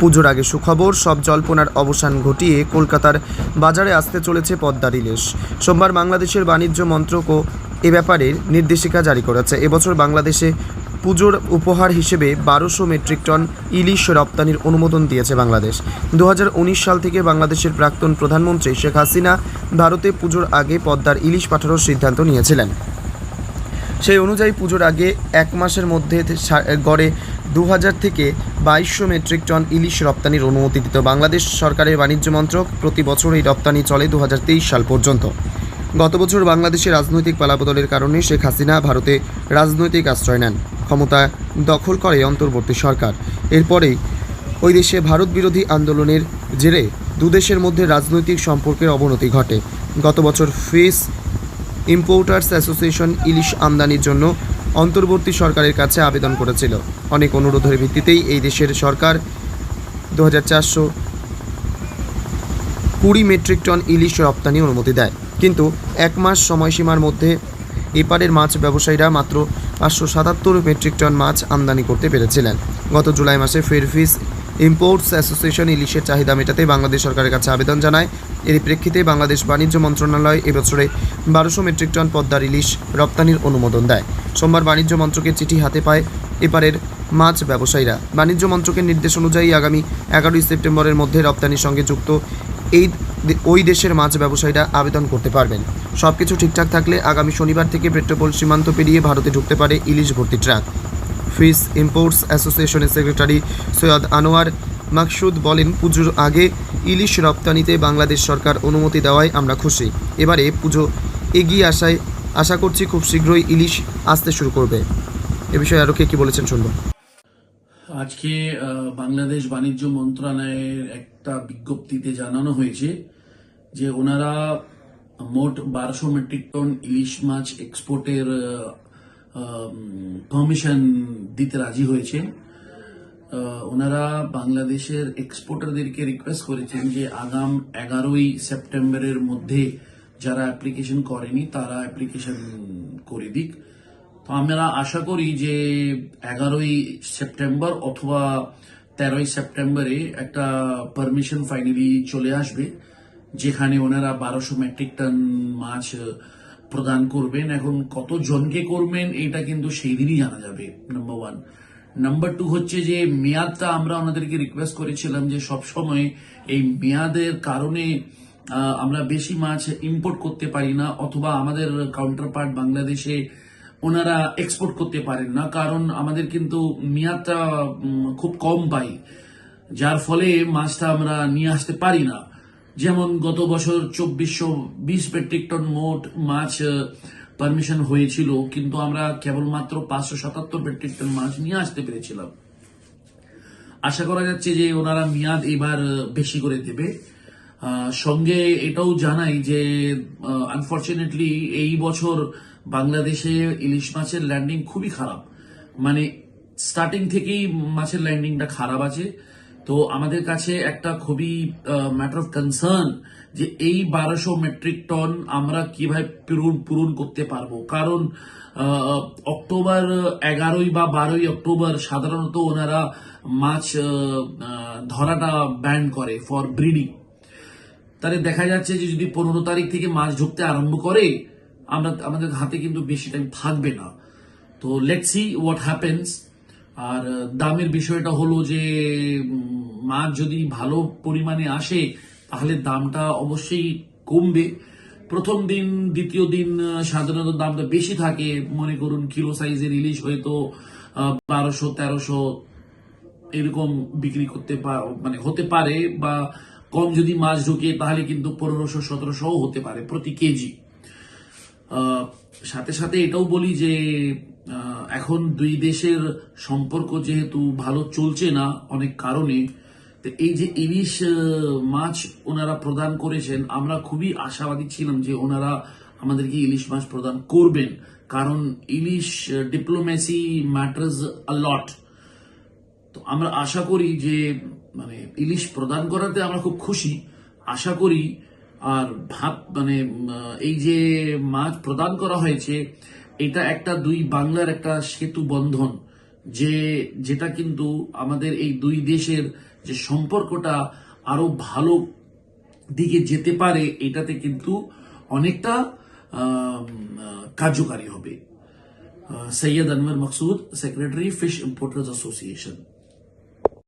পুজোর আগে সুখবর, সব জল্পনার অবসান ঘটিয়ে কলকাতার বাজারে আসতে চলেছে পদ্মার ইলিশ। সোমবার বাংলাদেশের বাণিজ্য মন্ত্রকও এ ব্যাপারে নির্দেশিকা জারি করেছে। এবছর বাংলাদেশে পুজোর উপহার হিসেবে বারোশো মেট্রিক টন ইলিশ রপ্তানির অনুমোদন দিয়েছে বাংলাদেশ। দু হাজার উনিশ সাল থেকে বাংলাদেশের প্রাক্তন প্রধানমন্ত্রী শেখ হাসিনা ভারতে পুজোর আগে পদ্মার ইলিশ পাঠানোর সিদ্ধান্ত নিয়েছিলেন। সেই অনুযায়ী পুজোর আগে এক মাসের মধ্যে গড়ে দু হাজার থেকে বাইশশো মেট্রিক টন ইলিশ রপ্তানির অনুমতি দিত বাংলাদেশ সরকারের বাণিজ্য মন্ত্রক। প্রতি বছর এই রপ্তানি চলে দু হাজার তেইশ সাল পর্যন্ত। গত বছর বাংলাদেশে রাজনৈতিক পালাবদলের কারণে শেখ হাসিনা ভারতে রাজনৈতিক আশ্রয় নেন। ক্ষমতা দখল করে অন্তর্বর্তী সরকার। এরপরেই ওই দেশে ভারত বিরোধী আন্দোলনের জেরে দুদেশের মধ্যে রাজনৈতিক সম্পর্কের অবনতি ঘটে। গত বছর ফিস ইম্পোর্টার্স অ্যাসোসিয়েশন ইলিশ আমদানির জন্য অন্তর্বর্তী সরকারের কাছে আবেদন করেছিল। অনেক অনুরোধের ভিত্তিতেই এই দেশের সরকার দু কুড়ি মেট্রিক টন ইলিশ রপ্তানি অনুমতি দেয়। কিন্তু এক মাস সময়সীমার মধ্যে এপারের মাছ ব্যবসায়ীরা মাত্র পাঁচশো সাতাত্তর মেট্রিক টন মাছ আমদানি করতে পেরেছিলেন। গত জুলাই মাসে ফেরফিস ইম্পোর্টস অ্যাসোসিয়েশন ইলিশের চাহিদা মেটাতে বাংলাদেশ সরকারের কাছে আবেদন জানায়। এর প্রেক্ষিতে বাংলাদেশ বাণিজ্য মন্ত্রণালয় এবছরে বারোশো মেট্রিক টন পদ্মার ইলিশ রপ্তানির অনুমোদন দেয়। সোমবার বাণিজ্য মন্ত্রকের চিঠি হাতে পায় এপারের মাছ ব্যবসায়ীরা। বাণিজ্য মন্ত্রকের নির্দেশ অনুযায়ী আগামী এগারোই সেপ্টেম্বরের মধ্যে রপ্তানির সঙ্গে যুক্ত এই ওই দেশের মাছ ব্যবসায়ীরা আবেদন করতে পারবেন। সব কিছু ঠিকঠাক থাকলে আগামী শনিবার থেকে পেট্রোপোল সীমান্ত পেরিয়ে ভারতে ঢুকতে পারে ইলিশ ভর্তি ট্রাক। ফিশ ইম্পোর্টস অ্যাসোসিয়েশনের সেক্রেটারি সৈয়দ আনোয়ার মাকসুদ বলেন, পুজোর আগে ইলিশ রপ্তানিতে বাংলাদেশ সরকার অনুমতি দেওয়ায় আমরা খুশি। এবারে পুজো এগিয়ে আসায় আশা করছি খুব শীঘ্রই ইলিশ আসতে শুরু করবে। এ বিষয়ে আরও কে কী বলেছেন শুনব। আজকে বাংলাদেশ বাণিজ্য মন্ত্রণালয়ের একটা বিজ্ঞপ্তিতে জানানো হয়েছে যে ওনারা মোট বারোশো মেট্রিক টন ইলিশ মাছ এক্সপোর্টের পারমিশন দিতে রাজি হয়েছে ওনারা বাংলাদেশের এক্সপোর্টারদেরকে রিকোয়েস্ট করেছেন যে আগাম এগারোই সেপ্টেম্বরের মধ্যে যারা অ্যাপ্লিকেশন করেনি, তারা অ্যাপ্লিকেশন করে দিক। তো আমরা আশা করি যে এগারোই সেপ্টেম্বর অথবা তেরোই সেপ্টেম্বরে একটা পারমিশন ফাইনালি চলে আসবে, যেখানে ওনারা বারোশো মেট্রিক টন মাছ প্রদান করবেন, এখন কত জনকে করবেন এটা কিন্তু সেই দিনই জানা যাবে নাম্বার ওয়ান নাম্বার টু হচ্ছে যে, মেয়াদটা আমরা ওনাদেরকে রিকোয়েস্ট করেছিলাম যে সব সময় এই মেয়াদের কারণে আমরা বেশি মাছ ইম্পোর্ট করতে পারি না, অথবা আমাদের কাউন্টার পার্ট বাংলাদেশে ওনারা এক্সপোর্ট করতে পারেন না, কারণ আমাদের কিন্তু মেয়াদটা খুব কম পাই, যার ফলে মাছটা আমরা নিয়ে আসতে পারি না। যেমন গত বছর চব্বিশশো বিশ মেট্রিক টন মোট মাছ পারমিশন হয়েছিল, কিন্তু আমরা কেবলমাত্র পাঁচশো সাতাত্তর মেট্রিক টন মাছ নিয়ে আসতে পেরেছিলাম। আশা করা যাচ্ছে যে ওনারা মেয়াদ এবার বেশি করে দেবে। সঙ্গে এটাও জানাই যে আনফর্চুনেটলি এই বছর বাংলাদেশে ইলিশ মাছের ল্যান্ডিং খুবই খারাপ। মানে স্টার্টিং থেকেই মাছের ল্যান্ডিংটা খারাপ আছে। তো আমাদের কাছে একটা খুবই ম্যাটার অফ কনসার্ন যে এই বারোশো মেট্রিক টন আমরা কীভাবে পূরণ পূরণ করতে পারব। কারণ অক্টোবর এগারোই বা বারোই অক্টোবর সাধারণত ওনারা মাছ ধরাটা ব্যান করে ফর ব্রিডিং তাহলে দেখা যাচ্ছে যে যদি পনেরো তারিখ থেকে মাছ ঢুকতে আরম্ভ করে, আমরা, আমাদের হাতে কিন্তু বেশি টাইম থাকবে না। তো লেট সি হোয়াট হ্যাপেন্স আর, দামের বিষয়টা হলো যে মাছ যদি ভালো পরিমাণে আসে, তাহলে দামটা অবশ্যই কমবে। প্রথম দিন, দ্বিতীয় দিন সাধারণত দামটা বেশি থাকে। মনে করুন, কিলো সাইজের ইলিশ হয়তো বারোশো, তেরোশো এরকম বিক্রি করতে মানে হতে পারে, বা কম যদি মাছ ঢুকে, তাহলে কিন্তু পনেরোশো সতেরোশো হতে পারে প্রতি কেজি। সাথে সাথে এটাও বলি যে এখন দুই দেশের সম্পর্ক যেহেতু ভালো চলছে না অনেক কারণে তো এই যে ইলিশ মাছ ওনারা প্রদান করেছেন, আমরা খুবই আশাবাদী ছিলাম যে ওনারা আমাদেরকে ইলিশ মাছ প্রদান করবেন। কারণ ইলিশ ডিপ্লোমেসি ম্যাটার্স লট তো আমরা আশা করি যে মানে ইলিশ প্রদান করাতে আমরা খুব খুশি। আশা করি, আর ভাব মানে এই যে মাছ প্রদান করা হয়েছে, এটা একটা দুই বাংলার একটা সেতু বন্ধন, যে, যেটা কিন্তু আমাদের এই দুই দেশের যে সম্পর্কটা আরও ভালো দিকে যেতে পারে এটাতে কিন্তু অনেকটা আম, আহ, কার্যকারী হবে। Syed Anwar Maksud secretary fish importers association